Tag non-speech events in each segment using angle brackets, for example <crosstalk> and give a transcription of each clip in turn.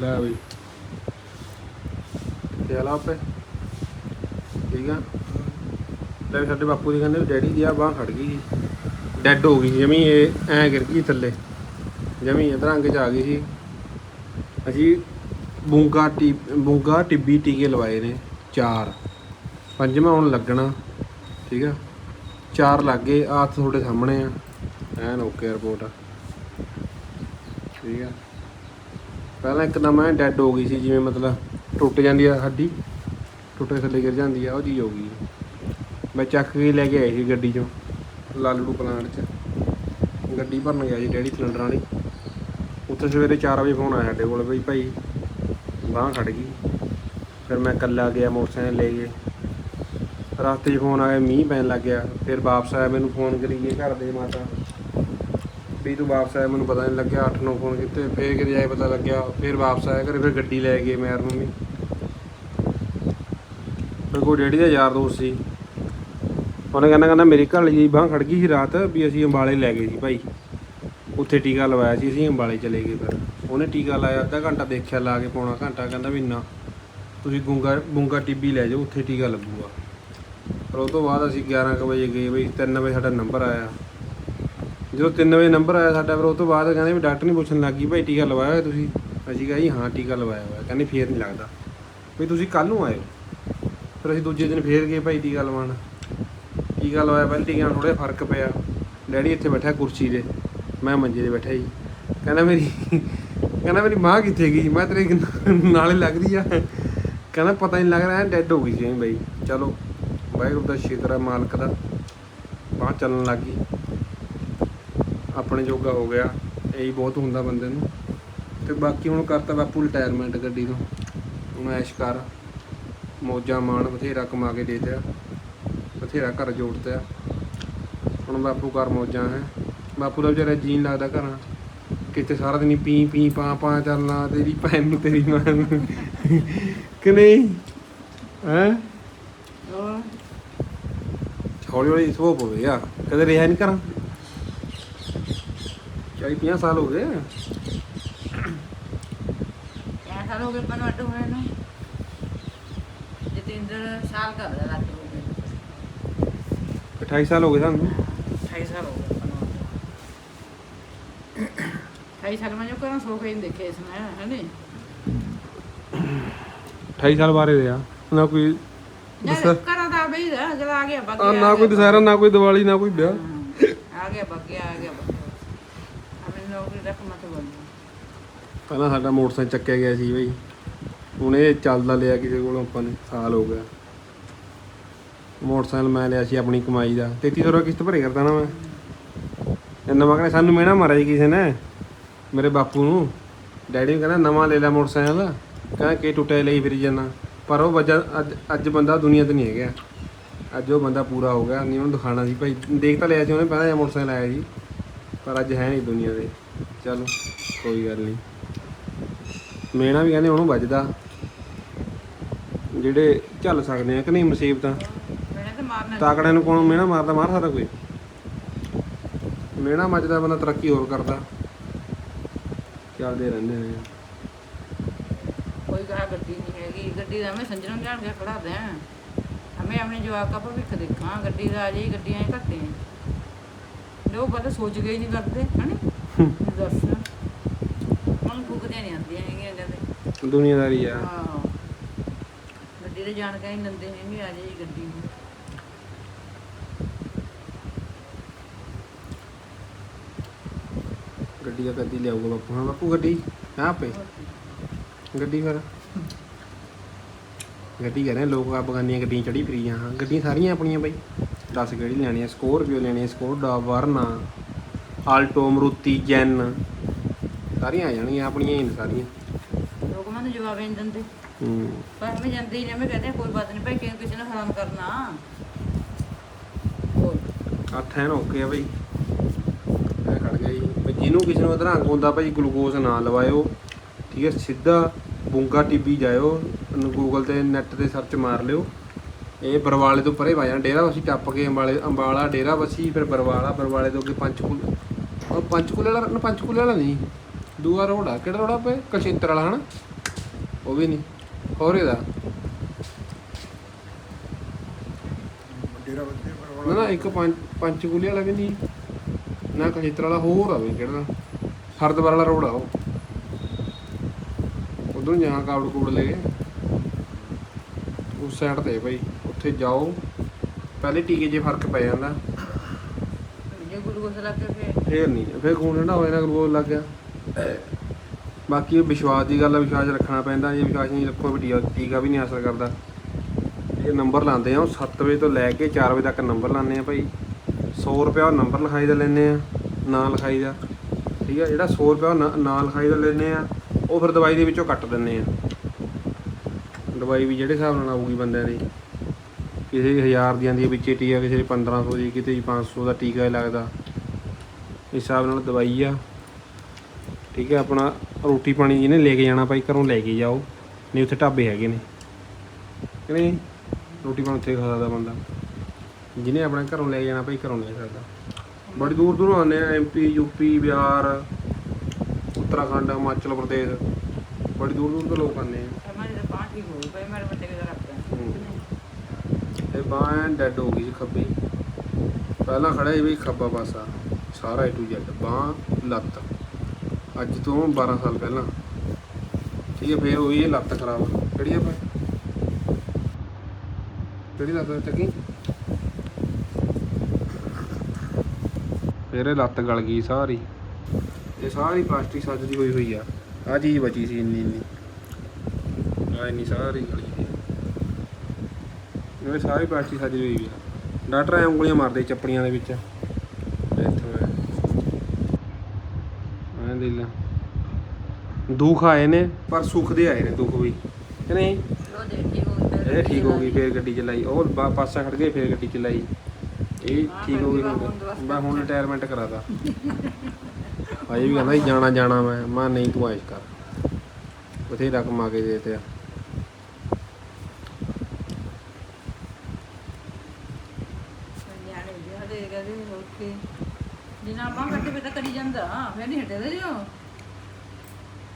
ਲੈ ਬਈ। ਤੇ ਆਲਾ ਆਪੇ। ਠੀਕ ਆ। ਲੈ ਸਾਡੇ ਬਾਪੂ ਦੀ ਕਹਿੰਦੇ ਡੈਡੀ ਦੀ ਆ ਬਾਹ ਖੜ ਗਈ ਸੀ। ਡੈੱਡ ਹੋ ਗਈ ਸੀ ਜਮੀ, ਇਹ ਐ ਗਿਰ ਗਈ ਥੱਲੇ। ਜਮੀ ਇਧਰ ਅੰਗ ਚ ਆ ਗਈ ਸੀ। ਅਸੀਂ ਬੂੰਗਾ ਟੀ, ਬੂੰਗਾ ਟਿੱਬੀ ਟੀਕੇ ਲਵਾਏ ਨੇ, ਚਾਰ। ਪੰਜਵਾਂ ਹੁਣ ਲੱਗਣਾ, ਠੀਕ ਆ। ਚਾਰ ਲੱਗ ਗਏ, ਆਹ ਤੁਹਾਡੇ ਸਾਹਮਣੇ ਆ। ਐਨ ਓਕੇ ਰਿਪੋਰਟ ਠੀਕ ਆ। ਪਹਿਲਾਂ ਇੱਕਦਮ ਐ ਡੈੱਡ ਹੋ ਗਈ ਸੀ, ਜਿਵੇਂ ਮਤਲਬ ਟੁੱਟ ਜਾਂਦੀ ਆ ਹੱਡੀ ਟੁੱਟ ਕੇ ਥੱਲੇ ਗਿਰ ਜਾਂਦੀ ਆ, ਉਹ ਚੀਜ਼ ਹੋ ਗਈ। ਮੈਂ ਚੱਕ ਕੇ ਲੈ ਕੇ ਆਈ ਸੀ ਗੱਡੀ ਚੋਂ, ਲਾਲੜੂ ਪਲਾਂਟ 'ਚ। ਗੱਡੀ ਭਰਨ ਗਿਆ ਸੀ ਡੈਡੀ ਸਿਲੰਡਰਾਂ ਵਾਲੀ। ਉੱਥੇ ਸਵੇਰੇ 4 ਵਜੇ ਫੋਨ ਆਇਆ ਸਾਡੇ ਕੋਲ ਬਈ ਭਾਈ, ਬਾਹ ਖੜ ਗਈ। ਫਿਰ ਮੈਂ ਇਕੱਲਾ ਗਿਆ, ਮੋਟਰਸਾਈਕਲ ਲੈ ਕੇ। ਰਸਤੇ 'ਚ ਫੋਨ ਆ ਗਿਆ ਮੀਂਹ ਪੈਣ ਲੱਗ ਗਿਆ। ਫਿਰ ਵਾਪਸ ਆਇਆ, ਮੈਨੂੰ ਫੋਨ ਕਰੀਏ ਘਰ ਦੇ ਮਾਤਾ। ਵੀ ਤੂੰ ਵਾਪਸ ਆਇਆ, ਮੈਨੂੰ ਪਤਾ ਨਹੀਂ ਲੱਗਿਆ 8-9 ਫੋਨ ਕੀਤੇ, ਫੇਰ ਕਿਤੇ ਜਾਏ ਪਤਾ ਲੱਗਿਆ, ਫਿਰ ਵਾਪਸ ਆਇਆ ਘਰੇ, ਫਿਰ ਗੱਡੀ ਲੈ ਗਏ ਮੈਂ ਯਾਰ ਮੰਮੀ। ਮੇਰੇ ਕੋਲ ਡੈਡੀ ਦਾ ਯਾਰ ਦੋਸਤ ਸੀ। ਉਹਨੇ ਕਹਿੰਦਾ ਕਹਿੰਦਾ ਮੇਰੀ ਘਰ ਜੀ ਬਾਂਹ ਖੜ ਗਈ ਸੀ ਰਾਤ ਵੀ ਅਸੀਂ ਅੰਬਾਲੇ ਲੈ ਗਏ ਸੀ ਭਾਈ। ਉੱਥੇ ਟੀਕਾ ਲਵਾਇਆ ਸੀ ਅਸੀਂ, ਅੰਬਾਲੇ ਚਲੇ ਗਏ ਫਿਰ। ਉਹਨੇ ਟੀਕਾ ਲਾਇਆ, ਅੱਧਾ ਘੰਟਾ ਦੇਖਿਆ ਲਾ ਕੇ ਪੌਣਾ ਘੰਟਾ, ਕਹਿੰਦਾ ਵੀ ਨਾ ਤੁਸੀਂ ਗੁੰਗਾ ਗੁੰਗਾ ਟੀਬੀ ਲੈ ਜਾਓ, ਉੱਥੇ ਟੀਕਾ ਲੱਗੂਗਾ। ਪਰ ਉਹ ਤੋਂ ਬਾਅਦ ਅਸੀਂ 11 ਕੁ ਵਜੇ ਗਏ ਬਈ 3 ਵਜੇ ਸਾਡਾ ਨੰਬਰ ਆਇਆ। ਜਦੋਂ 3 ਵਜੇ ਨੰਬਰ ਆਇਆ ਸਾਡਾ, ਫਿਰ ਉਹ ਤੋਂ ਬਾਅਦ ਕਹਿੰਦੇ ਵੀ ਡਾਕਟਰ ਨਹੀਂ ਪੁੱਛਣ ਲੱਗੀ ਭਾਈ, ਟੀਕਾ ਲਵਾਇਆ ਹੋਇਆ ਤੁਸੀਂ? ਅਸੀਂ ਕਿਹਾ ਜੀ, ਹਾਂ, ਟੀਕਾ ਲਵਾਇਆ ਹੋਇਆ। ਕਹਿੰਦੇ, ਫੇਰ ਨਹੀਂ ਲੱਗਦਾ। ਵੀ ਤੁਸੀਂ ਕੱਲ ਨੂੰ ਆਇਓ ਫਿਰ ਅਸੀਂ ਦੂਜੇ ਦਿਨ ਫੇਰ ਗਏ, ਭਾਈ, ਟੀਕਾ ਲਵਾਉਣ। ਟੀਕਾ ਲਵਾਇਆ ਪਹਿਲੇ, ਟੀਕੇ ਨਾਲ ਥੋੜਾ ਫ਼ਰਕ ਪਿਆ। ਡੈਡੀ ਇੱਥੇ ਬੈਠਾ ਕੁਰਸੀ ਤੇ। ਮੈਂ ਮੰਜੇ ਤੇ ਬੈਠਾ ਜੀ। ਕਹਿੰਦਾ, ਮੇਰੀ ਕਹਿੰਦਾ, ਮੇਰੀ ਮਾਂ ਕਿੱਥੇ ਗਈ? ਮੈਂ ਤੇਰੇ ਨਾਲੇ ਲੱਗਦੀ ਆ। ਕਹਿੰਦਾ, ਪਤਾ ਨਹੀਂ ਲੱਗ ਰਿਹਾ ਡੈੱਡ ਹੋ ਗਈ ਸੀ ਬਾਈ। ਚਲੋ, ਵਾਹਿਗੁਰੂ ਦਾ ਸ਼ੁਕਰ ਹੈ ਮਾਲਕ ਦਾ। ਬਾਹਰ ਚੱਲਣ ਲੱਗ ਗਈ। ਆਪਣੇ ਜੋਗਾ ਹੋ ਗਿਆ ਇਹੀ ਬਹੁਤ ਹੁੰਦਾ ਬੰਦੇ ਨੂੰ। ਤੇ ਬਾਕੀ ਹੁਣ ਕਰਤਾ ਬਾਪੂ ਰਿਟਾਇਰਮੈਂਟ ਗੱਡੀ ਤੋਂ। ਹੁਣ ਐਸ਼ ਕਰ। ਮੌਜਾਂ ਮਾਣ ਬਥੇਰਾ ਕਮਾ ਕੇ ਦੇ ਦਿਆ। ਬਥੇਰਾ ਘਰ ਜੋੜਦਾ ਹੁਣ ਬਾਪੂ ਘਰ ਮੌਜਾਂ ਹੈ। ਬਾਪੂ ਦਾ ਵਿਚਾਰਾ ਜੀਣ ਲੱਗਦਾ ਘਰਾਂ। ਕਿਤੇ ਸਾਰਾ ਦਿਨ ਪੀ ਪੀ ਪਾ ਪਾ ਚੱਲਣਾ ਤੇਰੀ ਭੈਣ ਨੂੰ ਤੇਰੀ ਮਾਂ ਨੂੰ। ਕਿ ਨਹੀਂ? ਹੈ? ਹੌਲੀ ਹੌਲੀ ਸੋ ਪਵੇ ਆ ਕਦੇ ਰਿਹਾ ਨਹੀਂ ਕਰਾਂ ਚਾਹੀ 50 ਸਾਲ ਹੋ ਗਏ। ਕਿਆ ਸਾਲ ਹੋ ਗਏ ਪਨ ਅੱਡ ਹੋਏ ਨੂੰ। ਜਤਿੰਦਰ ਸਾਲ ਦਾ ਲੱਗ ਹੋ ਗਏ 28 ਸਾਲ ਹੋ ਗਏ ਸਾਨੂੰ। 28 ਸਾਲ ਹੋ ਗਏ ਪਨ 28 ਸਾਲ ਮੈਂ ਜੋ ਕਰਾਂ ਸੋ ਕੇ ਨਹੀਂ ਦੇਖੇ ਇਸ ਮੈਂ ਹੈ ਨਹੀਂ 28 ਸਾਲ ਬਾਰੇ ਰਿਹਾ। ਨਾ ਕੋਈ ਨਾ ਕਰਾਂ ਦਾ ਬਈ ਦਾ ਆ ਗਿਆ ਨਾ ਕੋਈ ਦੁਸਹਿਰਾ ਨਾ ਕੋਈ ਦੀਵਾਲੀ ਨਾ ਕੋਈ ਵਿਆਹ। ਆ ਗਿਆ ਬੱਗ ਆ ਗਿਆ। ਬੱਗ ਆਪਣੇ ਨੌਕਰੀ ਪਹਿਲਾਂ ਸਾਡਾ ਮੋਟਰਸਾਈਕਲ ਚੱਕਿਆ ਗਿਆ ਸੀ ਬਈ। ਹੁਣ ਇਹ ਚੱਲਦਾ ਲਿਆ ਕਿਸੇ ਕੋਲੋਂ ਆਪਾਂ ਨੇ, ਸਾਲ ਹੋ ਗਿਆ। ਮੋਟਰਸਾਈਕਲ ਮੈਂ ਲਿਆ ਸੀ ਆਪਣੀ ਕਮਾਈ ਦਾ। 3300 ਰੁਪਏ ਕਿਸ਼ਤ ਭਰੇ ਕਰਦਾ ਨਾ ਮੈਂ। ਇਹ ਨਵਾਂ ਕਹਿੰਦਾ ਸਾਨੂੰ ਮਿਹਣਾ ਮਾਰਿਆ ਜੀ ਕਿਸੇ ਨੇ, ਮੇਰੇ ਬਾਪੂ ਨੂੰ। ਡੈਡੀ ਨੂੰ ਕਹਿੰਦਾ, ਨਵਾਂ ਲੈ ਲੈ ਮੋਟਰਸਾਈਕਲ। ਕਹਿੰਦਾ, ਕਿ ਟੁੱਟਿਆ ਲਈ ਫਿਰ ਜਾਣਾ ਪਰ ਉਹ ਵਜਾ, ਅੱਜ ਅੱਜ ਬੰਦਾ ਦੁਨੀਆ ਤੇ ਨਹੀਂ ਹੈਗਾ। ਅੱਜ ਉਹ ਬੰਦਾ ਪੂਰਾ ਹੋ ਗਿਆ। ਨਹੀਂ ਉਹਨੂੰ ਦਿਖਾਣਾ ਸੀ। ਭਾਈ, ਦੇਖ ਤਾਂ ਲਿਆ ਸੀ ਉਹਨੇ, ਪਹਿਲਾਂ ਇਹ ਮੋਟਰਸਾਈਕਲ ਆਇਆ ਜੀ ਪਰ ਅੱਜ ਹੈ ਨਹੀਂ ਦੁਨੀਆ ਦੇ ਚਲੋ ਕੋਈ ਗੱਲ ਨਹੀਂ ਮੇਣਾ ਵੀ ਕਹਿੰਦੇ ਉਹਨੂੰ ਵੱਜਦਾ। ਜਿਹੜੇ ਝੱਲ ਸਕਦੇ ਆ ਕਿ ਨਹੀਂ ਮੁਸੀਬਤਾਂ? ਮੈਨੇ ਤੇ ਮਾਰਨਾ ਤਾਕੜਿਆਂ ਨੂੰ ਕੋਣ ਮੇਣਾ ਮਾਰਦਾ ਮਾਰ ਸਕਦਾ ਕੋਈ? ਮੇਣਾ ਮੱਜਦਾ ਬੰਦਾ ਤਰੱਕੀ ਹੋਰ ਕਰਦਾ। ਚੱਲਦੇ ਰਹਿੰਦੇ ਨੇ ਕੋਈ ਕਹਾ ਗੱਡੀ ਨਹੀਂ ਹੈਗੀ। ਗੱਡੀ ਦਾ ਮੈਂ ਸੰਜਣਾ ਜਾਣ ਕੇ ਖੜਾ ਦੇ ਹਮੇ ਆਪਣੇ ਜਵਾਕ ਦਾ ਭਵਿੱਖ ਦੇਖਾਂ। ਗੱਡੀ ਦਾ ਜਾਈ ਗੱਡੀਆਂ ਹੀ ਘੱਟੇ ਲੋਕ ਪਤਾ ਸੋਚ ਗਏ ਨਹੀਂ ਕਰਦੇ ਹਣੀ ਦੱਸ ਹੁਣ ਭੁਗਦੇ ਨਹੀਂ ਆਉਂਦੀਆਂ ਹੈਗੀਆਂ ਕਹਿੰਦੇ ਦੁਨੀਆਦਾਰੀ ਆ। ਹਾਂ ਗੱਡੀ ਦੇ ਜਾਣ ਕੇ ਹੀ ਨੰਦੇ ਨੇ ਵੀ ਆ ਜਾਈ ਗੱਡੀ ਨੂੰ। ਗੱਡੀ ਦਾ ਕਦੀ ਲਿਆਊਗਾ ਬਾਪੂ। ਹਾਂ ਬਾਪੂ ਗੱਡੀ ਹਾਂ ਪੇ ਗੱਡੀ ਫਿਰ। ਗੱਡੀ ਕਹਿੰਦੇ ਲੋਕ ਆ ਬਗਾਨੀਆਂ ਗੱਡੀਆਂ ਚੜੀ ਫਰੀਆਂ। ਹਾਂ ਗੱਡੀਆਂ ਸਾਰੀਆਂ ਆਪਣੀਆਂ ਬਾਈ। ਦੱਸ ਕਿਹੜੀ ਲੈਣੀ ਹੈ ਸਕੋਰਪੀਓ ਲੈਣੀ ਵਰਨਾ। ਆਲਟੋ ਮਰੂਤੀ ਜੈਨ। ਸਾਰੀਆਂ ਆ ਜਾਣਗੀਆਂ ਆਪਣੀਆਂ ਹੀ ਨੇ ਸਾਰੀਆਂ। ਲੋਕ ਮੈਨੂੰ ਜਵਾਬ ਨਹੀਂ ਦਿੰਦੇ। ਹੂੰ। ਪਰ ਮੈਂ ਜਾਂਦੀ ਨਹੀਂ ਮੈਂ ਕਹਿੰਦੇ ਕੋਈ ਬਾਤ ਨਹੀਂ ਭਾਈ ਕਿਉਂ ਕਿਸੇ ਨੂੰ ਹਰਾਮ ਕਰਨਾ। ਹੋਰ। ਹੱਥ ਐਨ ਓਕੇ ਆ ਬਈ। ਇਹ ਖੜ ਗਿਆ ਜੀ। ਬਈ ਜਿਹਨੂੰ ਕਿਸੇ ਨੂੰ ਅਧਰੰਗ ਹੁੰਦਾ ਭਾਈ ਗਲੂਕੋਜ਼ ਨਾ ਲਵਾਇਓ। ਠੀਕ ਹੈ ਸਿੱਧਾ ਬੁੰਗਾ ਟੀਬੀ ਜਾਇਓ ਗੂਗਲ ਤੇ ਨੈਟ ਤੇ ਸਰਚ ਮਾਰ ਲਿਓ। ਇਹ ਬਰਵਾਲੇ ਤੋਂ ਪਰੇ ਵਾਜਾਂ ਡੇਰਾ ਬਸੀ ਟੱਪ ਕੇ ਅੰਬਾਲੇ ਅੰਬਾਲਾ ਡੇਰਾ ਬਸੀ ਫਿਰ ਬਰਵਾਲਾ ਬਰਵਾਲੇ ਤੋਂ ਅੱਗੇ ਪੰਚਕੂਲ। ਉਹ ਪੰਚਕੂਲੇ ਵਾਲਾ ਪੰਚਕੂਲੇ ਵਾਲਾ ਨਹੀਂ। ਦੂਆ ਰੋਡ ਆ। ਕਿਹੜਾ ਰੋਡ ਆ ਪਏ ਕਸ਼ੇਤਰ ਵਾਲਾ, ਹਨਾ? ਉਹ ਵੀ ਨਹੀਂ। ਹੋਰ ਇਹਦਾ? ਡੇਰਾ ਬੱਦੇ ਨਾ ਨਾ, ਇੱਕ ਪੰਜ ਪੰਚਕੂਲੇ ਵਾਲਾ ਵੀ ਨਹੀਂ ਨਾ ਕਸ਼ੇਤਰ ਵਾਲਾ ਹੋਰ ਆ ਵੀ ਕਿਹੜਾ? ਹਰਦਵਾਰ ਵਾਲਾ ਰੋਡ ਆ ਉਹ। ਉਧਰੋਂ ਜਾਂ ਕਾਵੜ ਕੂੜ ਲੈ ਗਏ ਉਸ ਸਾਈਡ ਤੇ ਭਾਈ। ਉੱਥੇ ਜਾਓ। ਪਹਿਲੇ ਟੀਕੇ 'ਚ ਫ਼ਰਕ ਪੈ ਜਾਂਦਾ। ਜੇ ਲੱਗ ਕੇ ਫੇਰ। ਫੇਰ ਨਹੀਂ, ਫੇਰ ਖੂਨ ਠੰਡਾ ਹੋ ਜਾਣਾ ਗਲੂਕੋਜ਼ ਲੱਗ ਗਿਆ। ਬਾਕੀ ਇਹ ਵਿਸ਼ਵਾਸ ਦੀ ਗੱਲ ਆ, ਵਿਸ਼ਵਾਸ ਰੱਖਣਾ ਪੈਂਦਾ ਜੇ ਵਿਸ਼ਵਾਸ ਨਹੀਂ ਰੱਖੋ ਵੀ ਟੀਕਾ- ਟੀਕਾ ਵੀ ਨਹੀਂ ਅਸਰ ਕਰਦਾ। ਇਹ ਨੰਬਰ ਲਾਉਂਦੇ ਆ, ਉਹ 7 ਵਜੇ ਤੋਂ ਲੈ ਕੇ 4 ਵਜੇ ਤੱਕ ਨੰਬਰ ਲਾਉਂਦੇ ਆ ਭਾਈ। 100 ਰੁਪਏ ਉਹ ਨੰਬਰ ਲਿਖਾਈ ਦਾ ਲੈਂਦੇ ਆ, ਨਾਂ ਲਿਖਾਈ ਦਾ। ਠੀਕ ਆ, ਜਿਹੜਾ 100 ਰੁਪਏ ਉਹ ਨਾਂ- ਲਿਖਾਈ ਦਾ ਲੈਂਦੇ ਆ, ਉਹ ਫਿਰ ਦਵਾਈ ਦੇ ਵਿੱਚੋਂ ਕੱਟ ਦਿੰਦੇ ਆ। ਦਵਾਈ ਵੀ ਜਿਹੜੇ ਹਿਸਾਬ ਨਾਲ ਆਊਗੀ ਬੰਦਿਆਂ ਦੀ। ਕਿਸੇ ਦੀ 1000 ਦੀ ਆਂਦੀ ਹੈ ਟੀਕਾ, ਕਿਸੇ ਦੀ 1500 ਦੀ ਕਿਤੇ ਦੀ 500 ਦਾ ਟੀਕਾ ਹੀ ਲੱਗਦਾ। ਹਿਸਾਬ ਨਾਲ ਦਵਾਈ ਆ। ਠੀਕ ਹੈ ਆਪਣਾ ਰੋਟੀ ਪਾਣੀ ਜਿਹਨੇ ਲੈ ਕੇ ਜਾਣਾ ਭਾਈ ਘਰੋਂ ਲੈ ਕੇ ਜਾਓ। ਨਹੀਂ ਉੱਥੇ ਢਾਬੇ ਹੈਗੇ ਨੇ। ਕਿ ਨਹੀਂ? ਰੋਟੀ ਪਾਣੀ ਉੱਥੇ ਖਾ ਸਕਦਾ ਬੰਦਾ। ਜਿਹਨੇ ਆਪਣੇ ਘਰੋਂ ਲੈ ਕੇ ਜਾਣਾ ਭਾਈ ਘਰੋਂ ਲੈ ਸਕਦਾ। ਬੜੀ ਦੂਰ ਦੂਰੋਂ ਆਉਂਦੇ ਆ ਐਮਪੀ ਯੂਪੀ ਬਿਹਾਰ ਉੱਤਰਾਖੰਡ ਹਿਮਾਚਲ ਪ੍ਰਦੇਸ਼। ਬੜੀ ਦੂਰ ਦੂਰ ਤੋਂ ਲੋਕ ਆਉਂਦੇ ਆ। ਇਹ ਬਾਹ ਡੈਡ ਹੋ ਗਈ ਸੀ ਖੱਬੀ। ਪਹਿਲਾਂ ਖੜਾ ਸੀ ਵੀ ਖੱਬਾ ਪਾਸਾ। ਸਾਰਾ ਏ ਟੂ ਜ਼ੈਡ ਬਾਹ, ਲੱਤ। ਅੱਜ ਤੋਂ 12 ਸਾਲ ਪਹਿਲਾਂ। ਠੀਕ ਹੈ, ਫੇਰ ਹੋਈ ਇਹ ਲੱਤ ਖਰਾਬ ਕਿਹੜੀ ਆ ਕਿਹੜੀ ਲੱਤ ਚੱਕੀ ਫੇਰ ਇਹ ਲੱਤ ਗਲ ਗਈ ਸਾਰੀ। ਇਹ ਸਾਰੀ ਪਲਾਸਟਿਕ ਸੱਜਦੀ ਹੋਈ ਹੋਈ ਆ। ਆ ਚੀਜ਼ ਬਚੀ ਸੀ ਇੰਨੀ ਇੰਨੀ। ਆ ਇੰਨੀ ਸਾਰੀ ਗਲੀ ਸੀ ਇਹ ਸਾਰੀ ਪਲਾਸਟਿਕ ਸੱਜਦੀ ਹੋਈ ਆ। ਡਾਕਟਰ ਐ ਉਂਗਲੀਆਂ ਮਾਰਦੇ ਚੱਪੜੀਆਂ ਦੇ ਵਿੱਚ ਇੱਥੋਂ ਐ ਐਂ ਦੇ ਲੈ ਦੁੱਖ ਆਏ ਨੇ, ਪਰ ਸੁੱਖ ਦੇ ਆਏ ਨੇ, ਦੁੱਖ ਵੀ। ਕਿ ਨਹੀਂ? ਇਹ ਠੀਕ ਹੋ ਗਈ, ਫੇਰ ਗੱਡੀ ਚਲਾਈ। ਉਹ ਪਾਸਾ ਖੜ ਗਏ, ਫੇਰ ਗੱਡੀ ਚਲਾਈ। ਇਹ ਠੀਕ ਹੋ ਗਈ ਹੁਣ। ਮੈਂ ਹੁਣ ਰਿਟਾਇਰਮੈਂਟ ਕਰਾਦਾ ਅਜੇ ਵੀ ਕਹਿੰਦਾ ਜਾਣਾ ਜਾਣਾ ਮੈਂ। ਮੈਂ ਨਹੀਂ, ਤੂੰ ਐਸ਼ ਕਰ। ਬਥੇਰਾ ਕਮਾ ਕੇ ਦੇ ਆ। ਨਿਆਣੇ ਵੀ ਕੱਟੇ ਪੇ ਕਰੀ ਜਾਂਦਾ, ਫੇਰ ਨਹੀਂ ਹਟਦੇ ਜੋ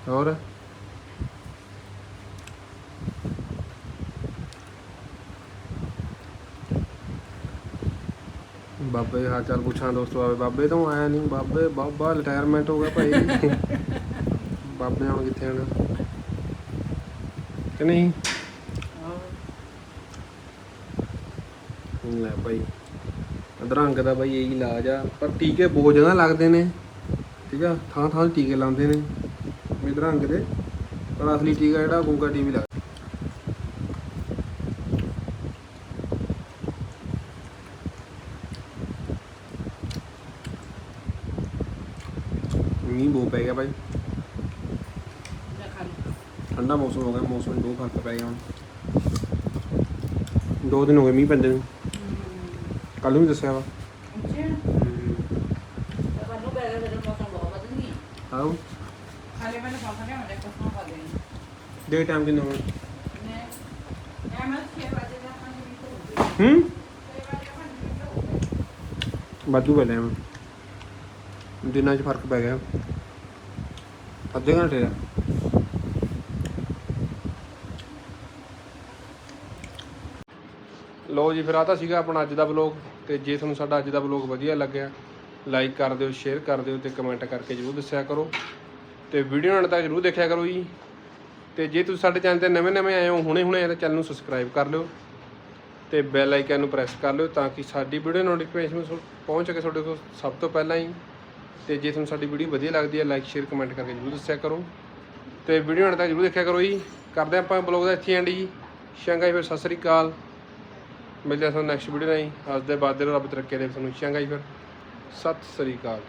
ਹੋਰ? ਬਾਬੇ ਹਾਲ ਚਾਲ ਪੁੱਛਾਂ ਦੋਸਤੋ ਆਵੇ ਬਾਬੇ ਤੋਂ ਆਇਆ ਨਹੀਂ ਬਾਬੇ ਬਾਬਾ ਰਿਟਾਇਰਮੈਂਟ ਹੋ ਗਿਆ ਭਾਈ। <laughs> ਬਾਬੇ ਹੁਣ ਕਿੱਥੇ ਆਣਾ ਕਿ ਨਹੀਂ? ਲੈ ਭਾਈ ਅਧਰੰਗ ਦਾ ਭਾਈ ਇਹੀ ਇਲਾਜ ਆ ਪਰ ਟੀਕੇ ਬਹੁਤ ਜਗ੍ਹਾ ਲੱਗਦੇ ਨੇ ਠੀਕ ਆ ਥਾਂ ਥਾਂ ਟੀਕੇ ਲਾਉਂਦੇ ਨੇ। ਅਧਰੰਗ ਦੇ। ਪਰ ਅਸਲੀ ਟੀਕਾ ਜਿਹੜਾ ਗੁੰਗਾ ਟੀਵੀ ਲੱਗਦਾ ਮੀਂਹ ਬਹੁਤ ਪੈ ਗਿਆ ਭਾਈ। ਠੰਡਾ ਮੌਸਮ ਹੋ ਗਿਆ ਮੌਸਮ ਦੋ ਫ਼ਰਕ ਪੈ ਗਿਆ ਹੁਣ। ਦੋ ਦਿਨ ਹੋ ਗਏ ਮੀਂਹ ਪੈਂਦੇ ਨੂੰ। ਕੱਲ ਨੂੰ ਵੀ ਦੱਸਿਆ ਵਾ। ਅੱਛਾ। ਕੱਲ ਨੂੰ ਪੈ ਗਿਆ ਜਦੋਂ ਮੌਸਮ ਬਹੁਤ ਗਿਆ। ਆਓ ਕੋਲ ਖਾ ਦੇ ਦੇ ਟਾਈਮ ਕਿੰਨਾ ਹੋਣਾ ਨੇ ਇਹ ਮੈਂ 6 ਵਜੇ ਦਾ ਖਾਣ ਦੀ ਤੋਂ ਹੂੰ? 6 ਵਜੇ ਵਾਧੂ ਮੈਂ ਦਿਨਾਂ 'ਚ ਫ਼ਰਕ ਪੈ ਗਿਆ। ਅੱਧੇ ਘੰਟੇ ਦਾ। ਲੋ ਜੀ ਫਿਰ ਆ ਤਾਂ ਸੀਗਾ ਆਪਣਾ ਅੱਜ ਦਾ ਵਲੌਗ ਤੇ ਜੇ ਤੁਹਾਨੂੰ ਸਾਡਾ ਅੱਜ ਦਾ ਵਲੌਗ ਵਧੀਆ ਲੱਗਿਆ ਲਾਈਕ ਕਰ ਦਿਓ ਸ਼ੇਅਰ ਕਰ ਦਿਓ ਤੇ ਕਮੈਂਟ ਕਰਕੇ ਜਰੂਰ ਦੱਸਿਆ ਕਰੋ। ਤੇ ਵੀਡੀਓ ਨਾਲ ਤੱਕ ਜਰੂਰ ਦੇਖਿਆ ਕਰੋ ਜੀ। ਤੇ ਜੇ ਤੁਸੀਂ ਸਾਡੇ ਚੈਨਲ ਤੇ ਨਵੇਂ ਨਵੇਂ ਆਏ ਹੋ, ਹੁਣੇ ਹੁਣੇ ਆਏ ਤਾਂ ਚੈਨਲ ਨੂੰ ਸਬਸਕ੍ਰਾਈਬ ਕਰ ਲਿਓ ਤੇ ਬੈਲ ਆਈਕਨ ਨੂੰ ਪ੍ਰੈਸ ਕਰ ਲਿਓ ਤਾਂ ਕਿ ਸਾਡੀ ਵੀਡੀਓ ਨੋਟੀਫਿਕੇਸ਼ਨ ਪਹੁੰਚ ਸਕੇ ਤੁਹਾਡੇ ਕੋਲ ਸਭ ਤੋਂ ਪਹਿਲਾਂ ਹੀ। ਤੇ ਜੇ ਤੁਹਾਨੂੰ ਸਾਡੀ ਵੀਡੀਓ ਵਧੀਆ ਲੱਗਦੀ ਹੈ ਲਾਈਕ ਸ਼ੇਅਰ ਕਮੈਂਟ ਕਰਕੇ ਜਰੂਰ ਦੱਸਿਆ ਕਰੋ। ਤੇ ਵੀਡੀਓ ਨਾਲ ਤੱਕ ਜਰੂਰ ਦੇਖਿਆ ਕਰੋ ਜੀ। ਕਰਦੇ ਆਪਾਂ ਬਲੌਗ ਦਾ ਇੱਥੇ ਐਂਡ ਜੀ। ਸ਼ੰਗਾਈ ਫਿਰ, ਸਤਿ ਸ੍ਰੀ ਅਕਾਲ। ਮਿਲਦੇ ਹਾਂ ਤੁਹਾਨੂੰ ਨੈਕਸਟ ਵੀਡੀਓ ਨਾਲ ਹੀ ਅੱਜ ਦੇ ਬਾਅਦ ਦੇ ਰੱਬ ਤਰੱਕੀ ਦੇ ਤੁਹਾਨੂੰ ਸ਼ੰਗਾਈ ਫਿਰ। ਸਤਿ ਸ੍ਰੀ ਅਕਾਲ।